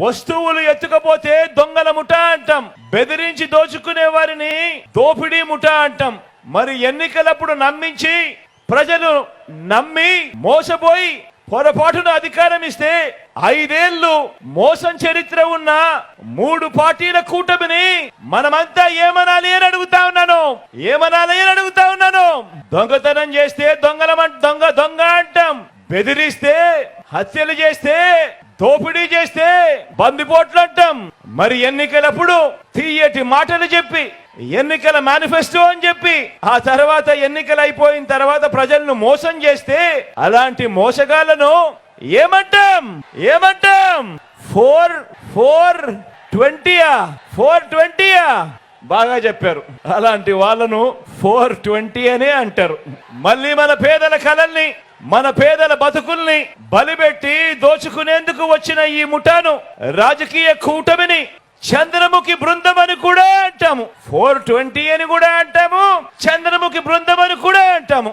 వస్తువులు ఎత్తుకపోతే దొంగల ముఠ అంటాం. బెదిరించి దోచుకునే వారిని దోపిడీ ముఠ అంటాం. మరి ఎన్నికలప్పుడు నమ్మించి ప్రజలు నమ్మి మోసపోయి పొరపాటున అధికారం ఇస్తే ఐదేళ్ళు మోసం చరిత్ర ఉన్న మూడు పార్టీల కూటమిని మనమంతా ఏమనాలి అని అడుగుతా ఉన్నాను. ఏమనాలి అని అడుగుతా ఉన్నాను. దొంగతనం చేస్తే దొంగల దొంగ దొంగ అంటాం. బెదిరిస్తే హత్యలు చేస్తే దోపిడీ చేస్తే బందిపోట్లు అంటాం మరి ఎన్నికలప్పుడు తీయటి మాటలు చెప్పి ఎన్నికల మేనిఫెస్టో అని చెప్పి ఆ తర్వాత ఎన్నికలు అయిపోయిన తర్వాత ప్రజలను మోసం చేస్తే అలాంటి మోసగాళ్ళను ఏమంటాం? ఏమంటాం? ఫోర్ ఫోర్ ట్వంటీయా ఫోర్ ట్వంటీయా బాగా చెప్పారు. అలాంటి వాళ్ళను ఫోర్ ట్వంటీ అనే అంటారు. మళ్ళీ మన పేదల కళల్ని మన పేదల బతుకుల్ని బలిపెట్టి దోచుకునేందుకు వచ్చిన ఈ ముఠాను రాజకీయ కూటమిని చంద్రముఖి బృందం అని కూడా అంటాము. ఫోర్ ట్వంటీ అని కూడా అంటాము. చంద్రముఖి బృందం అని కూడా అంటాము.